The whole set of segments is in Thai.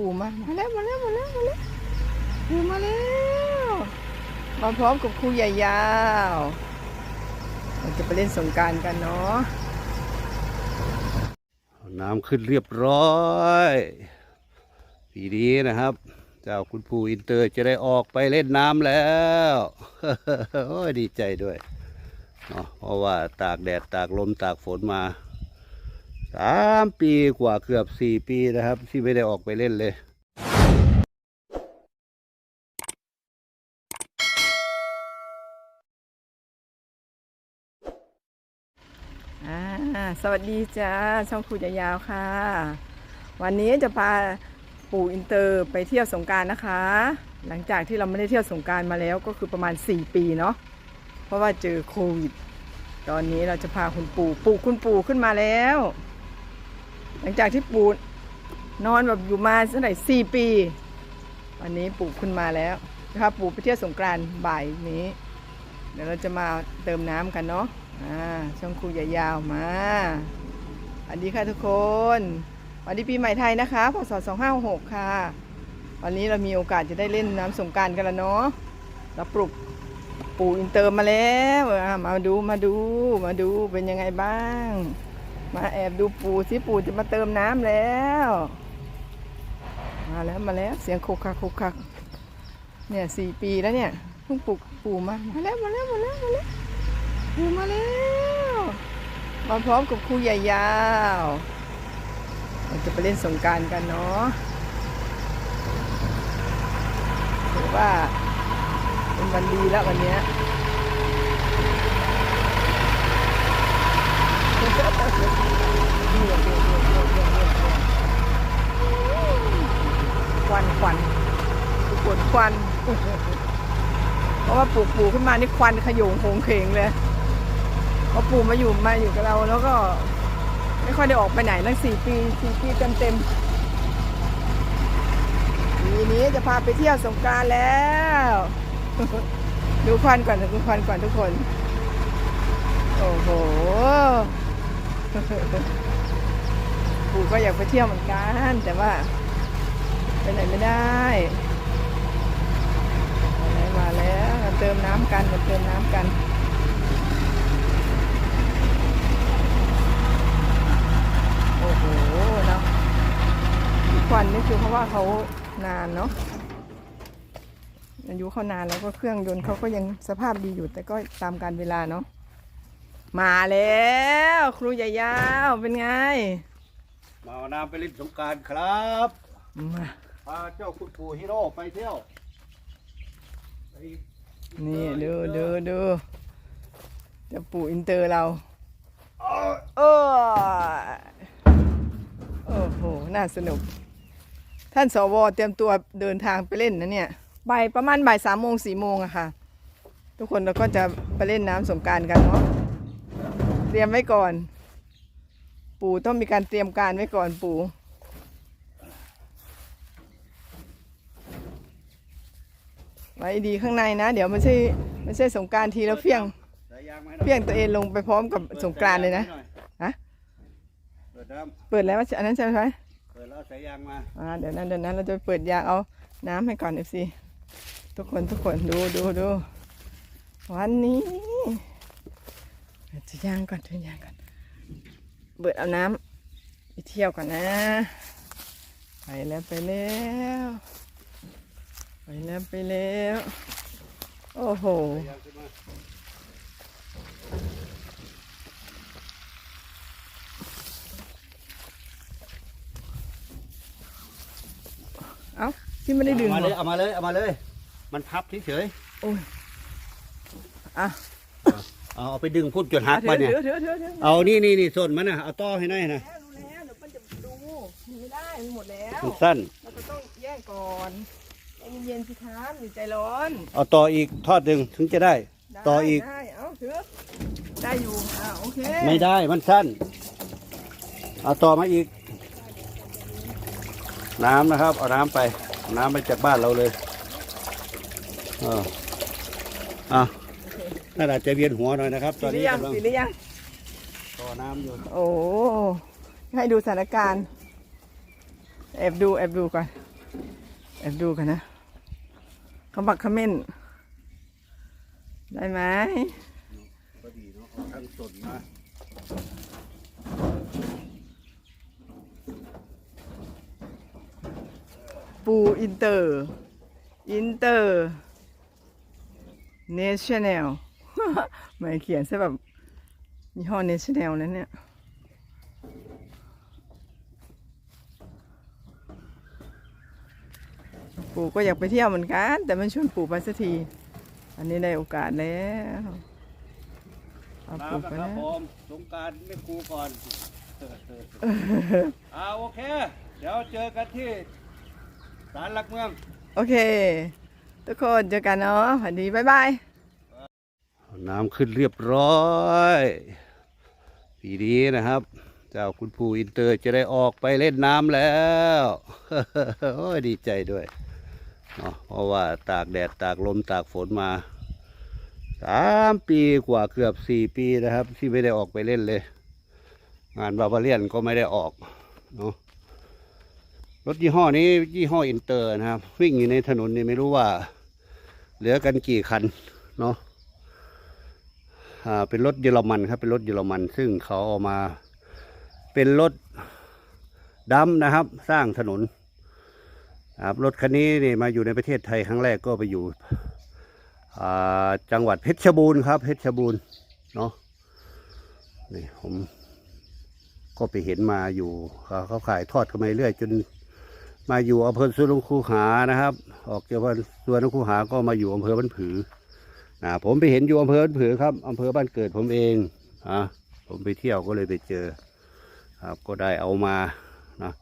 ปูมา มาแล้วมาแล้วมาแล้วมาแล้วปูมาแล้วมาพร้อมกับครูใหญ่ยาวเราจะไปเล่นสงการกันเนาะน้ำขึ้นเรียบร้อยปีนี้นะครับ เจ้าคุณปู่อินเตอร์จะได้ออกไปเล่นน้ำแล้วโอ้ดีใจด้วยเนาะเพราะว่าตากแดดตากลมตากฝนมา สามปีกว่าเกือบสี่ปีนะครับ ที่ไม่ได้ออกไปเล่นเลยอ่าสวัสดีจ้า ช่องครูใหญ่ยาวค่ะ วันนี้จะพาปู่อินเตอร์ไปเที่ยวสงการนะคะ หลังจากที่เราไม่ได้เที่ยวสงการมาแล้วก็คือประมาณ 4 ปีเนาะเพราะว่าเจอโควิด ตอนนี้เราจะพาคุณปู่ปู่คุณปู่ขึ้นมาแล้ว หลังจากที่ปูนอนแบบอยู่มาเท่าไหร่สี่ปี วันนี้ปู่ขึ้นมาแล้วนะคะปู่ไปเที่ยวสงกรานต์บ่ายนี้ เดี๋ยวเราจะมาเติมน้ำกันเนาะอ่าช่องครูใหญ่ยาวมาสวัสดีค่ะทุกคนวันนี้ปีใหม่ไทยนะคะพศ2566ค่ะ วันนี้เรามีโอกาสจะได้เล่นน้ำสงกรารกันแล้วเนาะเราปลุกปูอินเตอร์มาแล้วมาดูมาดูมาดูเป็นยังไงบ้าง มาแอบดูปู่สิปู่จะมาเติมน้ำแล้ว มาแล้วมาแล้วเสียงโคกคักโคกคักเนี่ยสี่ปีแล้วเนี่ยเพิ่งปลุกปู่มามาแล้วมาแล้วมาแล้วมาแล้วปู่มาแล้วมาพร้อมกับครูใหญ่ยาวเราจะไปเล่นสงการกันเนาะถือว่าเป็นวันดีแล้ววันเนี้ ควันควันทุกคนควัน เพราะว่าปลูกปลูกขึ้นมานี่ควันขยงโคงเคงเลยพอปลูกมาอยู่มาอยู่กับเราแล้วก็ไม่ค่อยได้ออกไปไหนตั้งสี่ปีสี่ปีเต็มเต็มๆปีนี้จะพาไปเที่ยวสงการแล้ว ดูควันก่อนดูควันก่อนทุกคน โอ้โห ปู่ก็อยากไปเที่ยวเหมือนกัน แต่ว่า ไปไหนไม่ได้มาแล้วมาแล้วมาเติมน้ำกันมาเติมน้ำกันโอ้โหเนาะควันนี่คือเพราะว่าเขานานเนาะอายุเขานานแล้วก็เครื่องยนต์เขาก็ยังสภาพดีอยู่แต่ก็ตามการเวลาเนาะ มาแล้ว ครูใหญ่ยาวเป็นไง มาเอาน้ำไปเล่นสงกรารครับมาพาเจ้าคุณปู่ฮีโร่ไปเที่ยวไปนี่ดูดูดูจะปู่อินเตอร์เราเอาโอ้ยโอ้โห น่าสนุก ท่านสวเตรียมตัวเดินทางไปเล่นนะเนี่ยบ่ายประมาณบ่ายสามโมงสี่โมงอะค่ะ ทุกคนเราก็จะไปเล่นน้ำสงกรารกันเนาะ เตรียมไว้ก่อน ปู่ต้องมีการเตรียมการไว้ก่อนปู่ไว้ดีข้างในนะ เดี๋ยวไม่ใช่ไม่ใช่สงกรารทีแล้วเฟี้ยงสายยางมาให้หน่อยเฟี้ยงตัวเองลงไปพร้อมกับสงกรานต์เลยนะฮะเปิดน้เปิดแล้วว่าอันนั้นใช่ไหมำเปิดแล้วสายยางมาอ่าเดี๋ยวนั้นเดี๋ยวนั้นเราจะเปิดยางเอาน้ำให้ก่อนเอฟซีทุกคนทุกคนดูดูดูวันนี้จะ ยางก่อนจะยางก่อนเปิดเอาน้ำไปเที่ยวก่อนนะ ไปแล้วไปแล้ว ไปแล้วไปแล้ว โอ้โหเอ้าที่ไม่ได้ดึงเอามาเลย เอามาเลย เอามาเลย มันพับเฉยโอ้ยอะ เอาเอาไปดึงพุ่นจนหักไปเนี่ยถือถือถือถือเอานี่นี่นี่ส้นมันนะเอาต่อให้หน่อยนะแล้วรู้แล้วเดี๋ยวมันจะดูมีไม่ได้มันหมดแล้วมันสั้น เราก็ต้องแยกก่อนใจเย็นๆสิครับอย่าใจร้อนเอาต่ออีกทอดหนึ่งถึงจะได้ ได้ต่ออีก ได้เอาถือได้อยู่อ่าโอเคไม่ได้มันสั้น เอาต่อมาอีก น้ำนะครับ เอาน้ำไปเอาน้ำไปจากบ้านเราเลยเอออะ น่าจะเวียนหัวหน่อยนะครับตปิอดนหรืนี้อยังกำลังปิดหรือยังต่อน้ำอยู่โอ้ให้ดูสถานการณ์แอบดูแอบดูก่อนแอบดูกันนะเขาบักเขม้นได้ไหมก็ดีเนาะเอาทั้งสนมาปูอินเตอร์ อินเตอร์ เนชั่นแนล หมายเขียนซะแบบยี่ห้อเนชั่นแนลนั้นเนี่ยปู่ก็อยากไปเที่ยวเหมือนกัน แต่ไม่ชวนปู่ไปสักที อันนี้ได้โอกาสแล้วเอาปู่น้ำไปนะครัแล้บวผมสงกรารไม่ครูก่อนอ่าโอเค เดี๋ยวเจอกันที่ศาลหลักเมือง โอเค ทุกคนเจอกันเนาะสวัสดี บ๊ายบาย น้ำขึ้นเรียบร้อยปีนี้นะครับ เจ้าคุณภูอินเตอร์จะได้ออกไปเล่นน้ำแล้วโอ้ยดีใจด้วยเนาะเพราะว่าตากแดดตากลมตากฝนมาสามปีกว่าเกือบสี่ปีนะครับ ที่ไม่ได้ออกไปเล่นเลย งานบาบาเลียนก็ไม่ได้ออกเนาะรถยี่ห้อนี้ยี่ห้ออินเตอร์นะครับ วิ่งอยู่ในถนนนี่ไม่รู้ว่า เหลือกันกี่คันเนาะ เป็นรถเยอรมันครับ เป็นรถเยอรมัน ซึ่งเขาเอามาเป็นรถดำนะครับ สร้างถนนครับรถคันนี้นี่มาอยู่ในประเทศไทยครั้งแรกก็ไปอยู่จังหวัดเพชรบูรณ์ครับ เพชรบูรณ์เนาะนี่ผมก็ไปเห็นมาอยู่เขาขายทอดกันมาเรื่อยจนมาอยู่อำเภอสุวรรณคูหานะครับ ออกจากสุวรรณคูหาก็มาอยู่อำเภอบ้านผือ นะผมไปเห็นอยู่อำเภอบ้านผือครับอำเภอบ้านเกิดผมเองอะผมไปเที่ยวก็เลยไปเจอครับก็ได้เอามานะ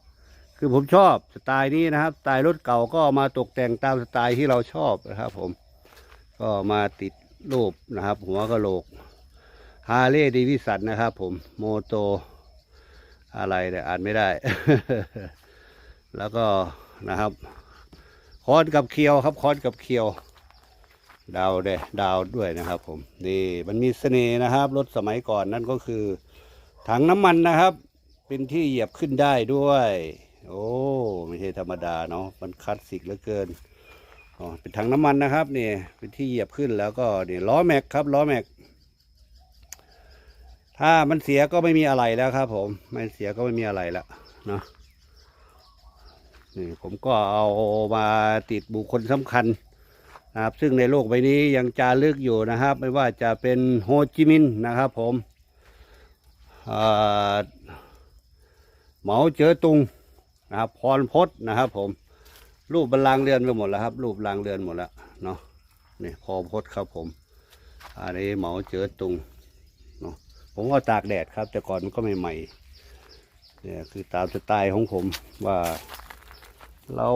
คือผมชอบสไตล์นี้นะครับสไตล์รถเก่าก็มาตกแต่งตามสไตล์ที่เราชอบนะครับผมก็มาติดรูปนะครับ หัวกะโหลกฮาร์เลย์ดีวิสันนะครับ ผมโมโตอะไรเนี่ยอ่านไม่ได้ แล้วก็นะครับคอนกับเคียวครับคอนกับเคียว ดาวด้ดาวด้วยนะครับผมนี่มันมีเสน่ห์นะครับ รถสมัยก่อนนั่นก็คือ ถังน้ำมันนะครับ เป็นที่เหยียบขึ้นได้ด้วย โอ้ไม่ใช่ธรรมดาเนาะมันคลาสสิกเหลือเกินอ๋อเป็นถังน้ำมันนะครับนี่เป็นที่เหยียบขึ้นแล้วก็นี่ล้อแม็กครับล้อแม็กถ้ามันเสียก็ไม่มีอะไรแล้วครับ ผมไม่เสียก็ไม่มีอะไรแล้วเนาะนี่ผมก็เอามาติดบุคคลสำคัญ นะครับซึ่งในโลกใบนี้ยังจารึกอยู่นะครับ ไม่ว่าจะเป็นโฮจิมินห์นะครับผมเหมาเจ๋อตุงนะครับพรพศนะครับผมรูปบัลลังเรือนไปหมดแล้วครับ รูปบัลลังเรือนหมดแล้วเนาะนี่พรพศครับผมอันนี้เหมาเจ๋อตุงเนาะผมก็ตากแดดครับ แต่ก่อนมันก็ไม่ใหม่ๆเนี่ยคือตามสไตล์ของผมว่า เรา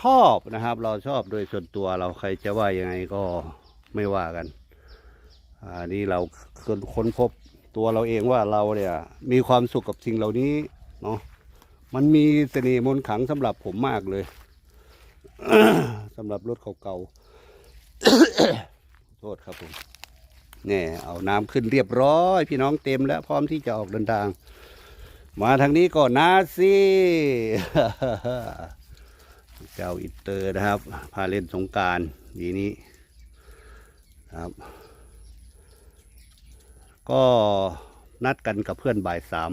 ชอบนะครับ เราชอบโดยส่วนตัวเราใครจะว่ายังไงก็ไม่ว่ากันอันนี้เราค้นคนพบตัวเราเองว่าเราเนี่ยมีความสุขกับสิ่งเหล่านี้เนาะมันมีเสน่ห์มนขังสำหรับผมมากเลยสำหรับรถเก่าๆโทษครับผมเนี่ยเอาน้ำขึ้นเรียบร้อย พี่น้องเต็มแล้วพร้อมที่จะออกเดินทาง มาทางนี้ก่อนนะสิ เจ้าอินเตอร์นะครับ พาเล่นสงการปีนี้ครับ ก็นัดกันกับเพื่อนบ่ายสาม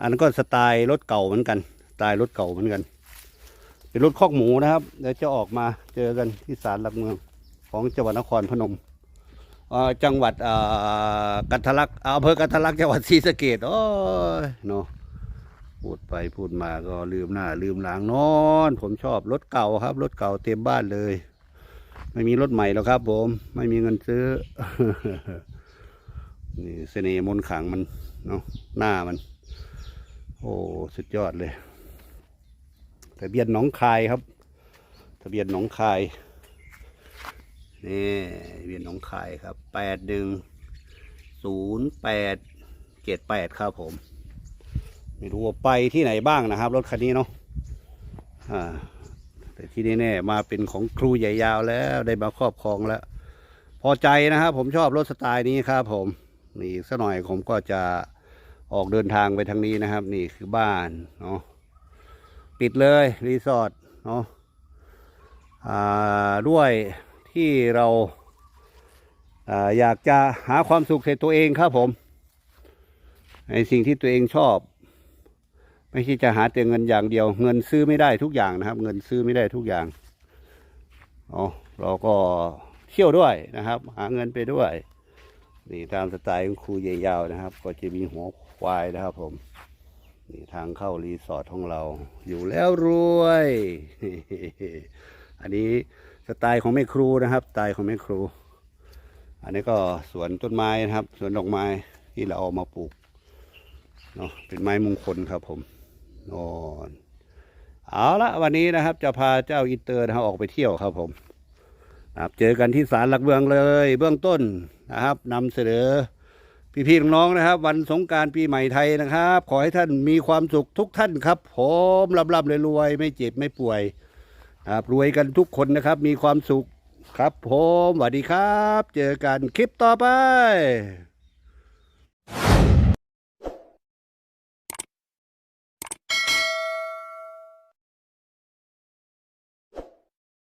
อันนั้นก็สไตล์รถเก่าเหมือนกันสไตล์รถเก่าเหมือนกัน เป็นรถคอกหมูนะครับเดี๋ยวจะออกมาเจอกันที่ศาลหลักเมืองของจังหวัดนครพนมจังหวัดอ่ากันทลักอำเภอกันทลักจังหวัดศรีสะเกดโอ้ยเนาะ พูดไปพูดมาก็ลืมหน้า ลืมหลังนอน ผมชอบรถเก่าครับรถเก่าเต็มบ้านเลย ไม่มีรถใหม่แล้วครับ ผม ไม่มีเงินซื้อ นี่เสน่ห์มนขังมันเนาะหน้ามัน โอ้สุดยอดเลยทะเบียนหนองคายครับ ทะเบียนหนองคายนี่ทะเบียนหนองคายครับแปดหนึ่งศูนย์แปดเจ็ดแปดครับผม ไม่รู้ว่าไปที่ไหนบ้างนะครับ รถคันนี้เนาะอ่าแต่ที่แน่ๆมาเป็นของครูใหญ่ยาวแล้วได้มาครอบครองแล้ว พอใจนะครับ ผมชอบรถสไตล์นี้ครับ ผมนี่สักหน่อยผมก็จะออกเดินทางไปทางนี้นะครับ นี่คือบ้านเนาะปิดเลยรีสอร์ทเนาะด้วยที่เราอาอยากจะหาความสุขให้ตัวเองครับผม ในสิ่งที่ตัวเองชอบ ไม่ใช่จะหาแต่เงินอย่างเดียว เงินซื้อไม่ได้ทุกอย่างนะครับ เงินซื้อไม่ได้ทุกอย่างอ๋อเราก็เที่ยวด้วยนะครับ หาเงินไปด้วยนี่ตามสไตล์ของครูใหญ่ยาวนะครับ ก็จะมีหัวควายนะครับผมนี่ทางเข้ารีสอร์ทของเรา อยู่แล้วรวย อันนี้สไตล์ของแม่ครูนะครับสไตล์ของแม่ครู อันนี้ก็สวนต้นไม้นะครับ สวนดอกไม้ที่เราเอามาปลูกเนาะเป็นไม้มงคลครับผม นอนเอาละวันนี้นะครับจะพาเจ้าอินเตอร์นะครับออกไปเที่ยวครับผมนะครับเจอกันที่ศาลหลักเมืองเลย เบื้องต้นนะครับนำเสนอพี่ๆน้องๆนะครับ วันสงการปีใหม่ไทยนะครับ ขอให้ท่านมีความสุขทุกท่านครับผมร่ำๆรวยๆไม่เจ็บไม่ป่วยครับรวยกันทุกคนนะครับ มีความสุขครับผมสวัสดีครับ เจอกันคลิปต่อไป